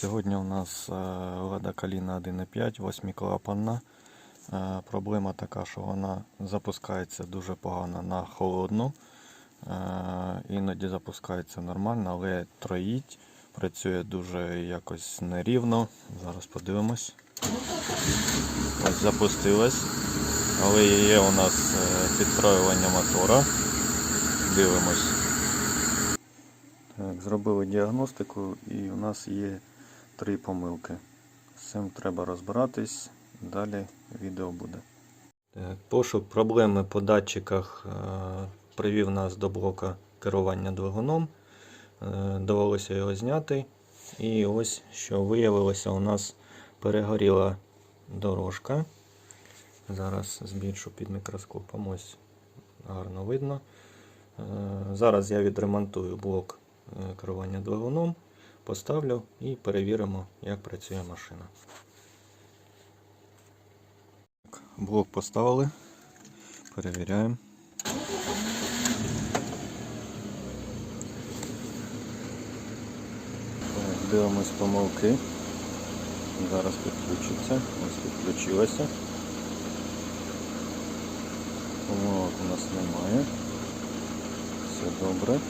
Сьогодні у нас е, Lada Kalina 1.5, 8-клапанна. Е, Проблема така, що вона запускається дуже погано на холодну. Е, Іноді запускається нормально, але троїть. Працює дуже якось нерівно. Зараз подивимось. Ось запустилась. Але є у нас підстроювання мотора. Дивимось. Так, зробили діагностику і у нас є три помилки. З цим треба розбиратись. Далі відео буде. Пошук проблеми по датчиках е, привів нас до блока керування двигуном. Е, довелося його зняти. І ось що виявилося, у нас перегоріла дорожка. Зараз збільшу під мікроскопом. Ось гарно видно. Е, Зараз я відремонтую блок е, керування двигуном, поставлю і перевіримо, як працює машина. Блок поставили, перевіряємо. Дивимось помилки. Зараз підключиться. Ось підключилося. Помилок у нас немає. Все добре.